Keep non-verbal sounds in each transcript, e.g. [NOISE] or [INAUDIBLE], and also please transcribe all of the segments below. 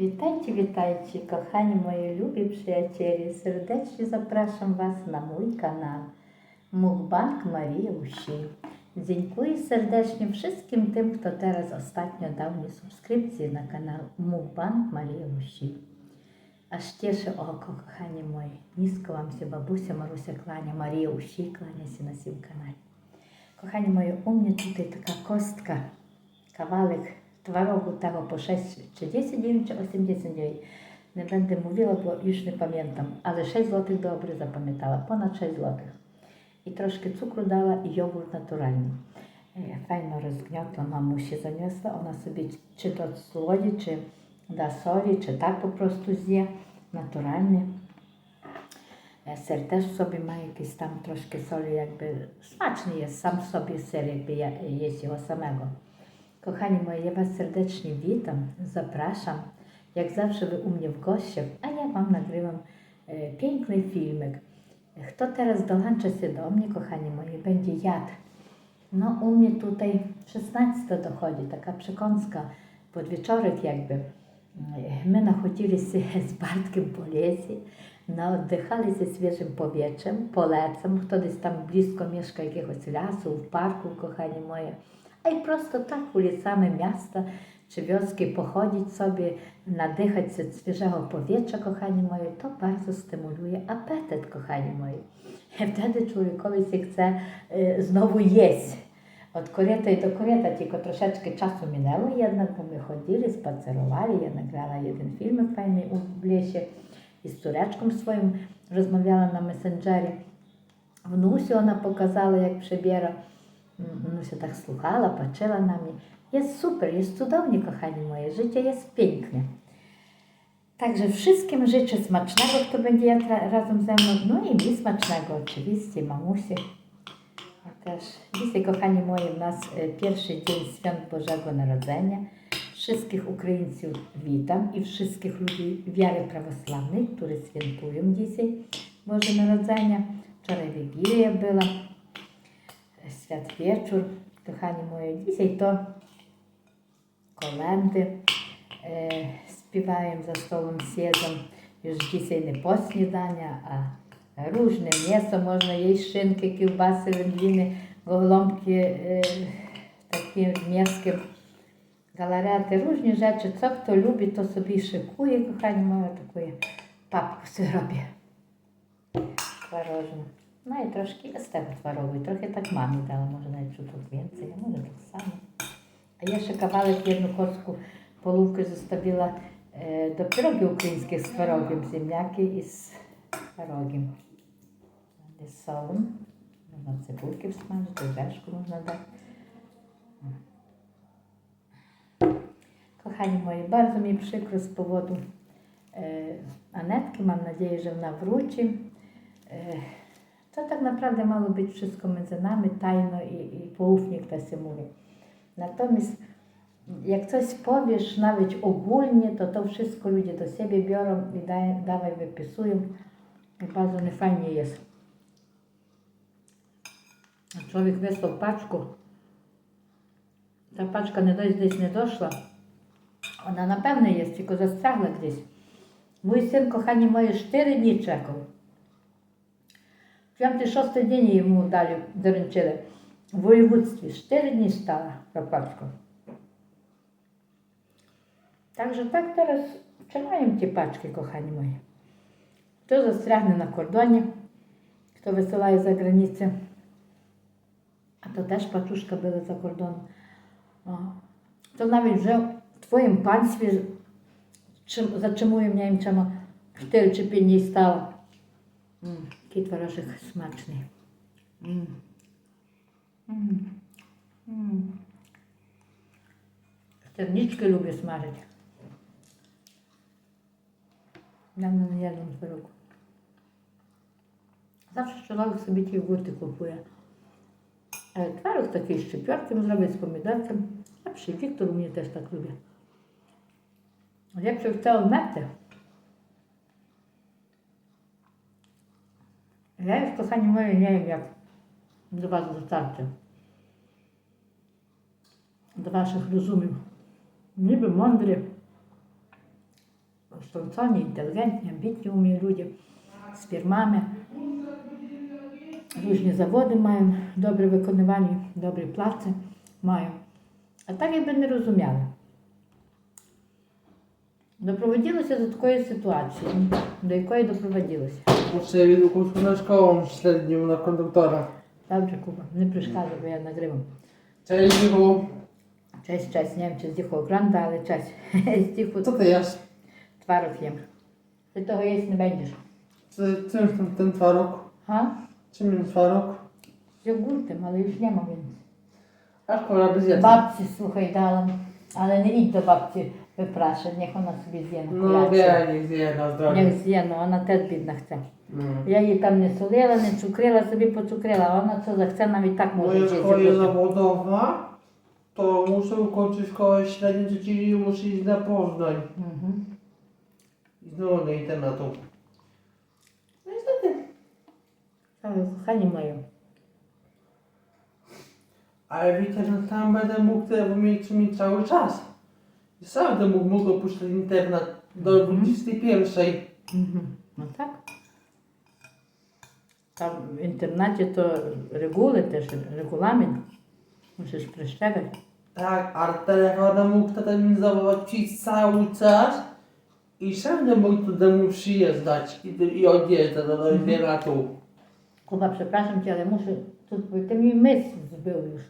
Witajcie, witajcie, kochani moi lubi przyjaciele. Serdecznie zapraszam Was na mój kanał Mukbang Maria Usi. Dziękuję serdecznie wszystkim tym, kto teraz ostatnio dał mi subskrypcję na kanał Mukbang Maria Usi. Aż cieszy oko, kochani moi. Nisko Wam się babusia Marusia klania, Марія Усі кланя się на цьому каналі. Kochani moi, u mnie tutaj taka kostka, kawałek twarogu tego po 6,39 czy 89. Nie będę mówiła, bo już nie pamiętam, ale 6 zł dobре zapamiętała, ponad 6 zł. I troszkę cukru dała i jogurt naturalny. E, Fajno rozgniotła, mamusia zaniosła, ona sobie czy to słodzi, czy da soli, czy tak po prostu zje, naturalnie. E, Ser też w sobie ma jakieś tam troszkę soli, jakby smaczny jest sam w sobie ser, jakby jeść jego samego. Kochani moi, ja Was serdecznie witam, zapraszam. Jak zawsze Wy u mnie w gościach, a ja Wam nagrywam e, piękny filmik. Kto teraz dołącza się do mnie, kochani moi, będzie jadł. No u mnie tutaj 16 dochodzi, taka przekąska, podwieczorek jakby. My nachodzili się z Bartkiem po lesie, no, oddychali ze świeżym powietrzem, polecam, kto dесь tam blisko mieszka jakiegoś lasu, w parku, kochani moje. I prosto tak ulicami miasta czy wioski pochodzić sobie, nadychać się świeżego powietrza, kochani moje, to bardzo stymuluje apetyt, kochani moi. Wtedy człowiekowi się chce y, znowu jeść. Od koryta do koryta, tylko troszeczkę czasu minęło jednak, bo my chodzili, spacerowali, ja nagrała jeden filmik fajny u w lesie i z córeczką swoją rozmawiała na messengerze. Внусю вона показала, як прибіра. Mhm. Nusia tak słuchała, patrzyła na mnie. Jest super, jest cudownie, kochani moje. Życie jest piękne. Także wszystkim życzę smacznego, kto będzie jadł razem ze mną. No i mi smacznego oczywiście, mamusie. A też dzisiaj, kochani moi, u nas y, pierwszy dzień Świąt Bożego Narodzenia. Wszystkich Ukraińców witam i wszystkich ludzi wiary prawosławnej, którzy świętują dzisiaj Boże Narodzenie. Wczoraj Wigilia była. Wieczór. Kochani moje, dzisiaj to kolendy e, śpiewają za stołem, siedzą. Już dzisiaj nie po śniadania, a różne mięso, można jeść szynki, kiełbasy, wędliny, gołąbki, e, takie mięskie, galarety, różne rzeczy. Co kto lubi, to sobie szykuje, kochani moje, takie papku sobie robię i troszkę jest tego twarogu i trochę tak mamie dała, może nawet czutок więcej, a może tak samo. A jeszcze kawałek jedną kostku polówkę zostawiła e, do pierogi ukraińskich z twarogiem, ziemniaki i z twarogiem. Z solą, można cebulki wsmażyć, orzeszku można dać. Kochani moi, bardzo mi przykro z powodu e, Anetki. Mam nadzieję, że ona wróci. E, to tak naprawdę mało być wszystko między nami, tajno i, i poufnie, jak to się mówi. Natomiast jak coś powiesz nawet ogólnie, to to wszystko ludzie do siebie biorą i daj, dawaj wypisują. I bardzo niefajnie jest. Człowiek wysłał paczku. Ta paczka nie dość gdzieś nie doszła. Ona na pewno jest, tylko застрягла gdzieś. Mój syn, kochani moje, 4 dni czekał. Piąty, szósty dzień йому дали, доручили. В воєводстві 4 дні стала пропачка. Także tak teraz trzymają ті пачки, kochani mої. Хто застрягне на кордоні, хто висилає за границі, а то теж пачушка була за кордоном. О. То навіть вже в твоїм панстві чим, зачимує мені чому 4 чи 5 днів стало. М, Який творожик смачний. М. М. М. Стернички люблю смажити. Давно не ядом творог. Завжди чоловік собі ті гурти купує. Е, Творог такий з чепертим зробить, з помідорцем. А ще Віктор мені теж так любить. Якщо це вмерти, я kochani moje nie wiem jak do was dotarczy. Do waszych rozumów. Niby mądry, Штонцоні, інтелігентні, амбітні умні люди з фірмами. Різні заводи маємо, добре виконувані, добрі плаці маємо. А так якби не розуміли. Допроводилося до такої ситуації, до якої допроводилося. Muszę відгуку на школу średnią na konduktora. Добре, Куба, не пришкадай, бо я Michu, Cześć, cześć, nie wiem czy z dzichu ogląda, ale cześć. Z dzichu co ty jesz? twaróg jem. Ty tego jeść nie będziesz. Czy, czym ten? Ha? Czym jest twaróg? Z jogurtem, ale już nie ma więc. A szkoła bez jedzenia. Babci, słuchaj, dałam, ale nie idź do babci wypraszać, niech ona sobie zje na No kolację. wie, niech zje na zdrowie. Niech zje, no ona też biedna chce. No. Я її там не солила, не цукрила, собі поцукрила, а вона це захце навіть так може Moja з'їсти. szkoła jest zawodowa, to muszę ukończyć szkołę średnią, czyli muszę iść na Poznań. Мгм. I znowu do internetu. No niestety. Але кохані мої, Ale wiecie, że tam będę mógł tyle mieć, mieć cały czas. I sam będę mógł, mógł opuścić internet do Mhm. 21. Мгм. ну так. Там в інтернаті то регули теж, регуламент. Мусиш прищегати. Tak, a telefon mógł wtedy mi zobaczyć cały czas i sam będę mógł do domu przyjeżdżać i, i odjeżdżać do, do internetu. Куба, przepraszam cię, ale muszę тут, бо ти мій myśl збив już.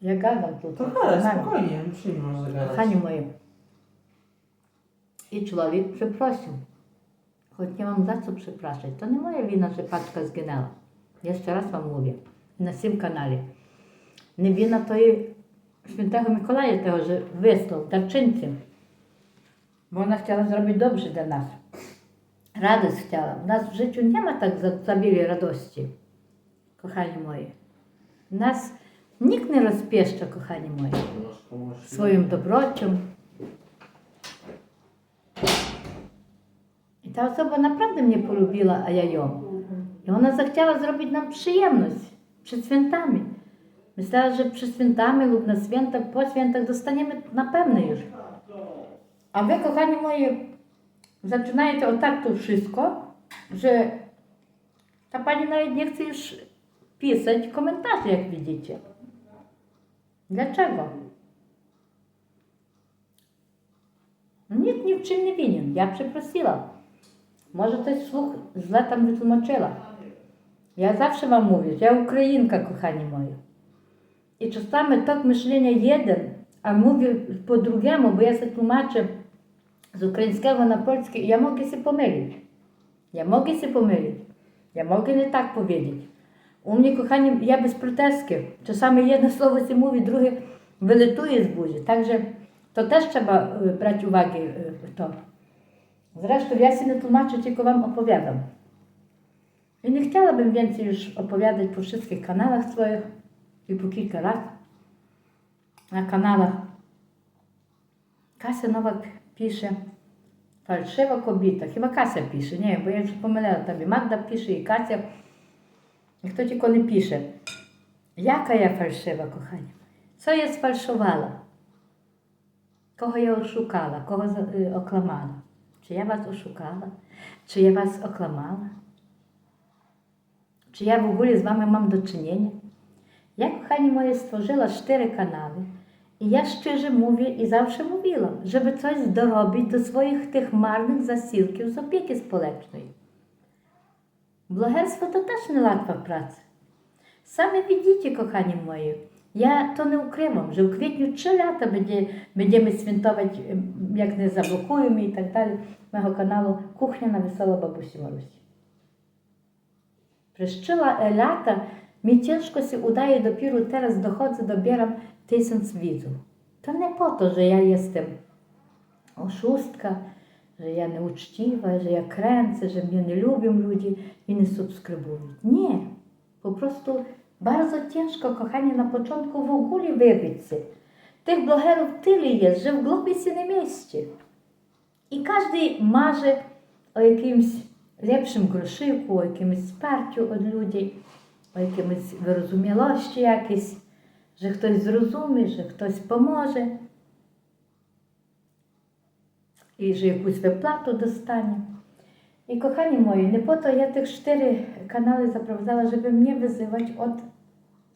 Я гадам тут. To ale Нормально. spokojnie, musimy zagadać. Кохані мої. І чоловік прzeprosił. Choć nie mam za co przepraszać. To nie moja wina, że paczka zginęła. Jeszcze raz wam mówię. Na tym kanale. Nie wina to i świętego Mikołaja tego, że wysłał darczyńcy. Bo ona chciała zrobić dobrze dla nas. Radość chciała. W nas w życiu nie ma tak za, za wiele radości. Kochani moi. Nas nikt nie rozpieszcza, kochani moi swoją dobrocią. Ta osoba naprawdę mnie polubiła, a ja ją. I ona zachciała zrobić nam przyjemność przed świętami. Myślała, że przed świętami lub na święta, po świętach dostaniemy na pewno już. A wy, kochani moi, zaczynajecie o tak to wszystko, że ta pani nawet nie chce już pisać komentarzy, jak widzicie. Dlaczego? Nikt ni w czym nie winien. Ja przeprosiła. Może coś słuch źle tam wytłumaczyła. Ja zawsze wam mówię, ja Ukrainka, kochani moi. I czasami tak myślenia jeden, a mówię ja się tłumaczę z ukraińskiego na polski i ja mogę się pomylić. Ja mogę się pomylić. Ja mogę nie tak powiedzieć. U mnie, kochani, ja bez protestki. Czasami jedno słowo się mówi, drugie wylatuje z buzi. Także to też trzeba y, brać uwagę y, w to. Zresztą ja się nie tłumaczę, tylko Wam opowiadam. I nie chciałabym więcej już opowiadać po wszystkich kanałach swoich i po kilka lat na kanałach. Kasia Nowak pisze Фальшива kobieta. Chyba Kasia pisze, nie bo ja już pomyliłam tobie. Magda pisze i Kasia. I kto tylko nie pisze. Jaka ja fałszywa, kochani? Co ja sfałszowała? Kogo ja oszukała? Kogo ja was oszukała? Czy ja was okłamała? Czy ja w ogóle z wami mam do czynienia? Ja, kochani moje, stworzyła cztery kanały i ja szczerze mówię i zawsze mówiłam, żeby coś dorobić do swoich tych marnych zasiłków z opieki społecznej. Blogerstwo to też nie łatwa praca. Sami widzicie, kochani moi, ja to nie ukrywam, że w kwietniu 3 lata będzie, będziemy świętować, em, jak nie zablokują mi i tak dalej, mojego kanału Kuchnia na Wesoło Babusi Marusi. Przez 3 la- lata mi ciężko się udaje, dopiero teraz dochodzę, dobieram tysiąc widzów. To nie po to, że ja jestem oszustka, że ja nieuczciwa, że ja kręcę, że mnie nie lubią ludzie i nie bardzo ogóle wybić się. Tych blogerów tyle jest, że w głowie się nie mieści. I każdy marzy o jakimś lepszym groszyku, o jakimś wsparciu od ludzi, o jakimś wyrozumiałości jakiejś, że ktoś zrozumie, że ktoś pomoże. і вже якусь виплату достане. І кохані мої, не по то я тих чотири канали заправдала, щоб мені визивати от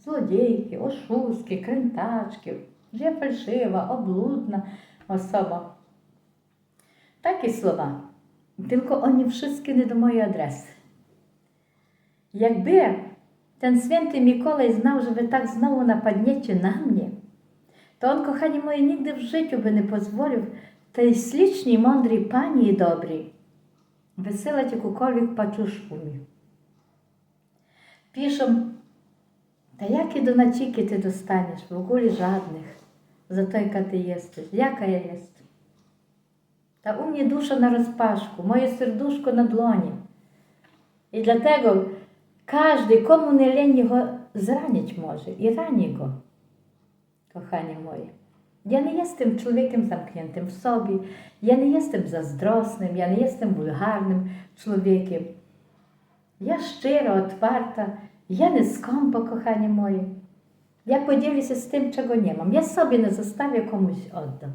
злодійки, ошустки, крентачки, що я фальшива, облудна особа. Такі слова. Тільки вони всі не до моєї адреси. Якби napadniecie na mnie, to on, kochani moi, nigdy w życiu by nie pozwolił tej śliczni, mądrej pani i dobrej wysyłać jakąkolwiek paczuszku mi. Piszą, ta jakie donaciki ty dostaniesz? W ogóle żadnych. Za to, jaka ty jesteś. Jaka ja jestem? Ta u mnie dusza na rozpaszku, moje serduszko na dłoni. I dlatego każdy, komu nie leni go zranić może i rani go. Kochani moi, ja nie jestem człowiekiem zamkniętym w sobie, ja nie jestem zazdrosnym, ja nie jestem wulgarnym człowiekiem. Ja szczera, otwarta, ja nie skąpa, kochani moi. Ja podzielę się z tym, czego nie mam. Ja sobie nie zostawię, komuś oddam.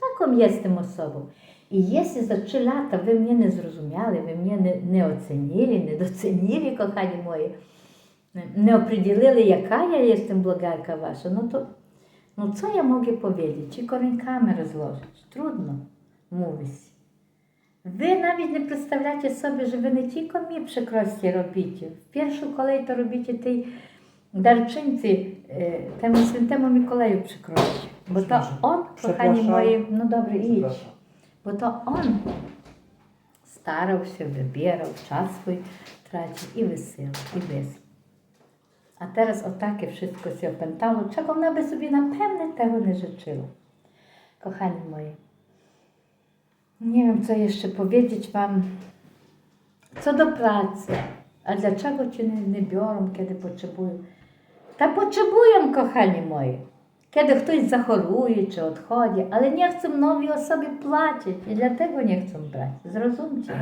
Taką jestem osobą. I jeśli za trzy lata wy mnie nie zrozumiali, wy mnie nie, nie ocenili, nie docenili, kochani mої, не определили, яка я jestem blogarka wasza, no to no co ja mogę powiedzieć? Чи кореньками розложиш? Трудно mówić. Ви навіть не представляєте собі, що ви не тільки мені прикрості робите, в першу колей то робите тій дарчинці, е, тему святому Миколаю прикрості. Бо то он, кохані мої, ну добре, ідь. Бо то он старався, вибирав, час свій тратив і весело, і весело. А teraz отаке wszystko się opętało, czego ona by sobie na pewno tego nie życzyła. Kochani moi, nie wiem, co jeszcze powiedzieć Wam. Co do pracy, a dlaczego Cię nie, biorą, kiedy potrzebują? Та potrzebują, kochani moi. Kiedy ktoś zachoruje czy odchodzi, ale nie chcą nowej osobie płacić i dlatego nie chcą brać. Zrozumcie.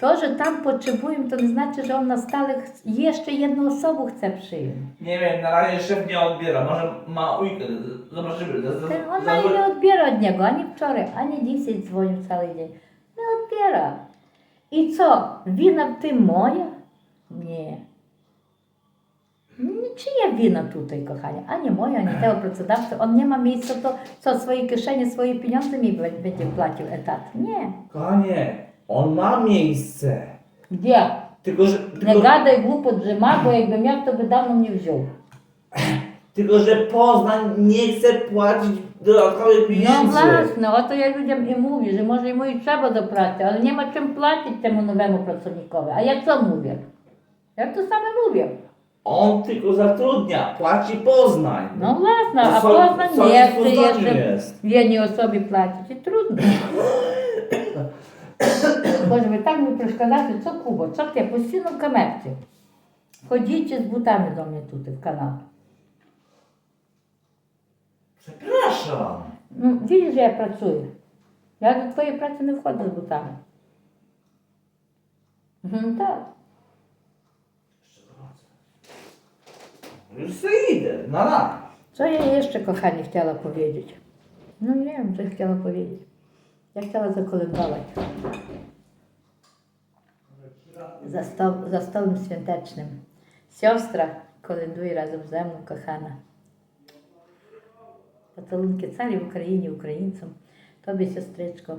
To, że tam potrzebują, to nie znaczy, że on na stale ch- jeszcze jedną osobę chce przyjąć. Nie wiem, na razie szef nie odbiera, może ma weekend, zobaczymy. Z- z- Ten ona za- nie odbiera od niego, ani wczoraj, ani dzisiaj dzwonił cały dzień. Nie odbiera. I co? Wina w tym moja? Nie. Czyja wina tutaj, kochanie? Ani moja, ani tego pracodawcy. On nie ma miejsca, to co, swoje kieszenie, swoje pieniądze mi be- będzie płacił etat. Nie. Kochanie, on ma miejsce. Gdzie? Tylko, że. Tylko, Nie gadaj głupot, że ma, bo jakbym miał, to by dawno mnie wziął. [CLEARS THROAT] tylko, że Poznań nie chce płacić dodatkowych No pieniędzy. właśnie, o to ja ludziom i mówię, że może i i trzeba do pracy, ale nie ma czym płacić temu nowemu pracownikowi. A ja co mówię? Ja to samo mówię. On tylko zatrudnia, płaci Poznań. No właśnie, a Sol- Poznań nie chce Poznaniu jeszcze jednej osobie płacić i trudno. [CLEARS THROAT] [CLEARS THROAT] Боже, ви так ви przeszkadzacie, co Kubo, co ty, постійно в камерці. Ходіть з бутами до мене тут в канал. Przepraszam. Ну, że ja pracuję. Ja do twojej pracy nie wchodzę z butami. Mhm, tak. Jeszcze wrócę. Już sobie idę, na razie. Co ja jeszcze, kochani, chciała powiedzieć? No nie wiem, co chciała powiedzieć. Ja chciała zakolędować. Za, sto, za stołem świątecznym. Siostra kolęduje razem ze mną, kochana. Pocałunki całej Ukrainie, Ukraińcom. Tobie, siostryczko,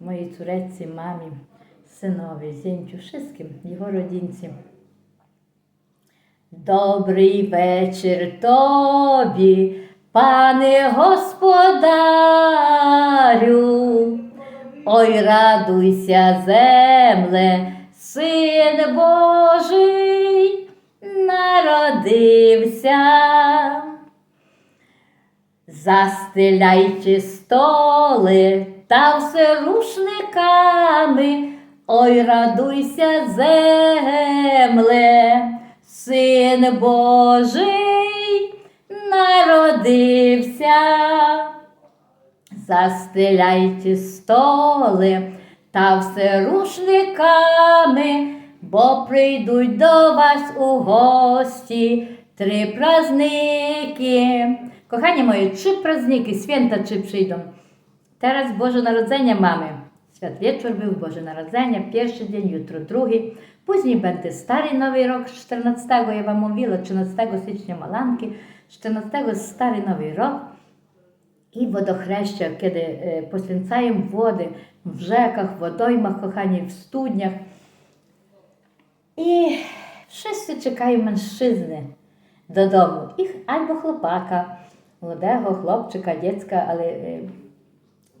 mojej córeczce, mamie, synowi, zięciu, wszystkim, jego rodzinie. Добрий вечір тобі, пане господарю. Ой, радуйся, земле, син Божий народився. Застеляйте столи та все рушниками, ой, радуйся, земле, син Божий народився. Застеляйте столи та все рушниками, бо прийдуть до вас у гості три праздники. Kochani moje, trzy prazniki, święta czy przyjdą. Teraz Boże Narodzenie mamy. Святвечір був, Боже Народзення, перший день, jutro другий. Później będzie Stary Nowy Rok, 14, ja Wam mówiła, 13 stycznia Malanki, 14 Stary Nowy Rok i wodochreście, kiedy e, poświęcają wody rzekach, wodojmach, kochani, w studniach. I wszyscy czekają mężczyzny do domu. Ich albo chłopaka, młodego chłopczyka, dziecka, ale e,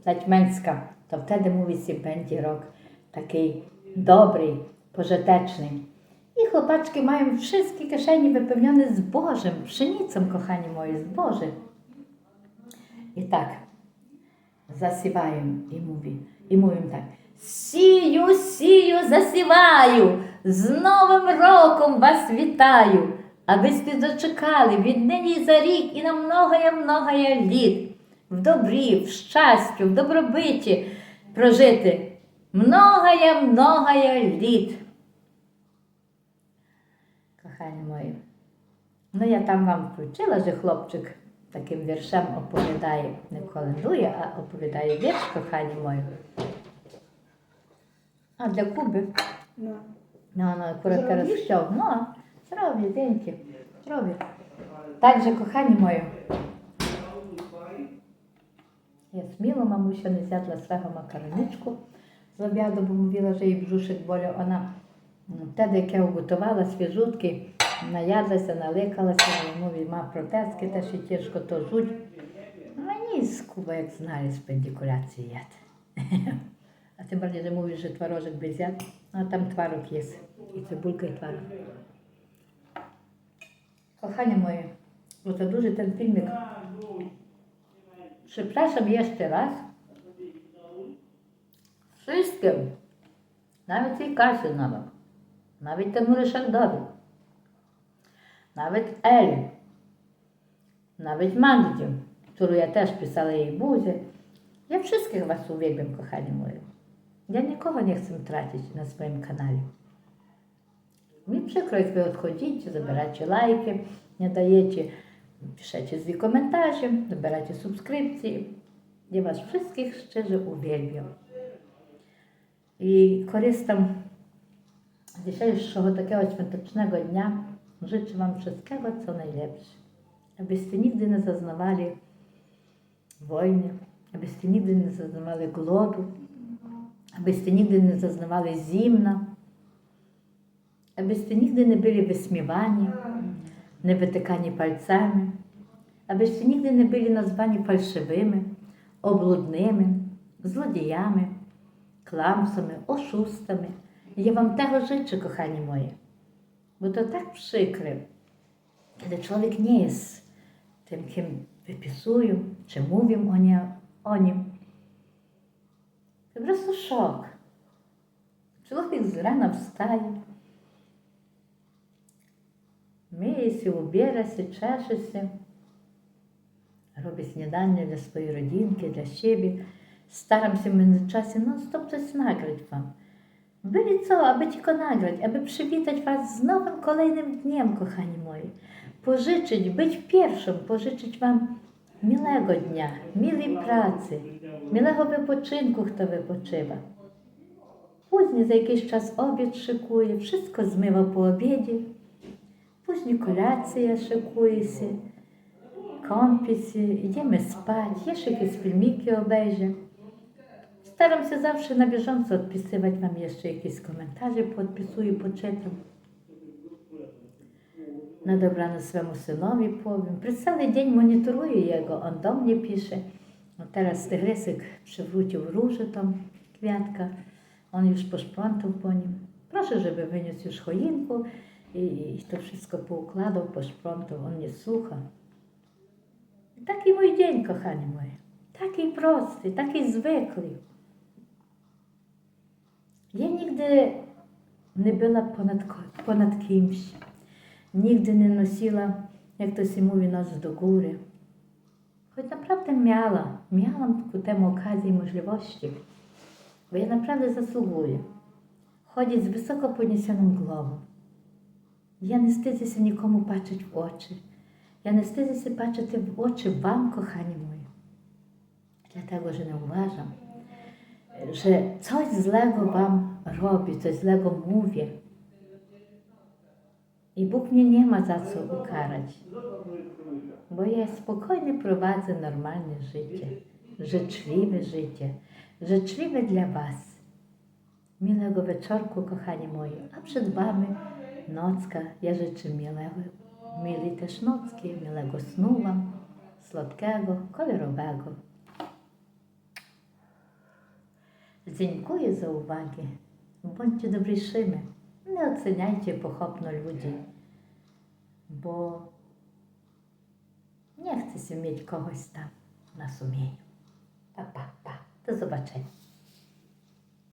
dać męska. To wtedy mówi się, będzie rok taki dobry, pożyteczny. I chłopaczki mają wszystkie kieszeni wypełnione zbożem, pszenicą, kochani moi, zbożem. I tak засіваємо і mówi, і mówią tak. Сію, сію, засіваю, з Новим роком вас вітаю, аbyście дочекали віднині за рік і на многоє многоє літ, в добрі, в щастю, в добробиті прожити многоє многоє літ. Кохані мої, ну я там вам включила, що хлопчик таким віршем оповідає, не колендує, а оповідає вірш, кохані мої. А для Куби, No. no, no akurat teraz Zrobisz? chciał, no, zrobię, dzięki, zrobię. Także, kochani moi, я сміло, mamusia не з'їдла свого макароничку з обіду, бо mówiła, że jej brzuszek болів. Вона м, wtedy, як я ugotувала свіжутки, наядалася, наликалася, але mówi, ma protezki, też i ciężko to rzuć. No nic, Kuba, jak znali z pendykulacji że mówisz, że twarożek by zjadł, no tam twaróg jest. I cebulka, i twaróg. Kochanie moje, bo to duży ten filmik. Przepraszam jeszcze raz. Wszystkim. Nawet tej Kasi nawet. Nawet temu Ryszardowi. Nawet Eli. Nawet Magdzie, którą ja też pisała jej buzię. Ja wszystkich Was uwielbiam, kochani moi. Ja nikogo nie chcę tracić na swoim kanale. Mi przykro, jak Wy odchodzicie, zabieracie lajki, nie dajecie, piszecie złe komentarze, zabieracie subskrypcje. Ja Was wszystkich szczerze uwielbiam. I korzystam z dzisiejszego takiego świątecznego dnia. Życzę Wam wszystkiego, co najlepsze. Abyście nigdy nie zaznawali wojny, abyście nigdy nie zaznawali głodu, abyście nigdy nie zaznawali zimna, abyście nigdy nie byli wysmiewani, nie wytykani palcami, abyście nigdy nie byli nazwani fałszywymi, облудними, злодіями, кламсами, oszustami. Ja Wam tego życzę, kochani moje. Bo to tak przykre, kiedy człowiek nie jest tym, kim wypisują, czy mówią o, nie, z rana wstaje, myje się, ubiera się, czesze się, robi śniadanie dla swojej rodzinki, dla siebie. Staram się w międzyczasie non-stop coś nagrać Wam. Byli co, aby tylko nagrać, aby przywitać Was z nowym kolejnym dniem, kochani moi. Pożyczyć, być pierwszym, pożyczyć Wam miłego dnia, miłej pracy, miłego wypoczynku, kto wypoczywa. Później za jakiś czas obiad szykuje, wszystko obiedzie. Później kolacja szykuje się, kąpie się, idziemy spać, jeszcze jakieś filmiki obejrzę. Staram się zawsze na bieżąco odpisywać Wam jeszcze jakieś komentarze, podpisuję, poczytam. Powiem. Przez cały dzień monitoruję jego, on do mnie pisze. No teraz tą kwiatka, on już poszplątał po nim. Proszę, żeby wyniósł choinkę i, to wszystko poukładał, poszplątał, on. Taki mój dzień, kochani moi. Taki prosty, taki zwykły. Ja nigdy nie była ponad, ko- ponad kimś. Nigdy nie nosiła, jak to się mówi, nos do góry. Choć naprawdę miała, miałam ku temu okazję i możliwości, bo ja naprawdę zasługuję chodzić z wysoko podniesioną głową. Ja nie wstydzę się nikomu patrzeć w oczy. Ja nie wstydzę się patrzeć w oczy Wam, kochani moi. Dlatego, że nie uważam, że coś złego wam robi, coś złego mówię. I Bóg mnie nie ma za co ukarać, bo ja spokojnie prowadzę normalne życie, życzliwe życie, życzliwe dla Was. Miłego wieczorku, kochani moi, a przed Wami nocka. Ja życzę miłego, miłej też nocki, miłego snu Wam, słodkiego, kolorowego. Dziękuję za uwagę. Bądźcie dobrymi. Nie oceniajcie pochopno ludzi, bo nie chce się mieć kogoś tam na sumieniu. Pa, pa, pa. Do zobaczenia.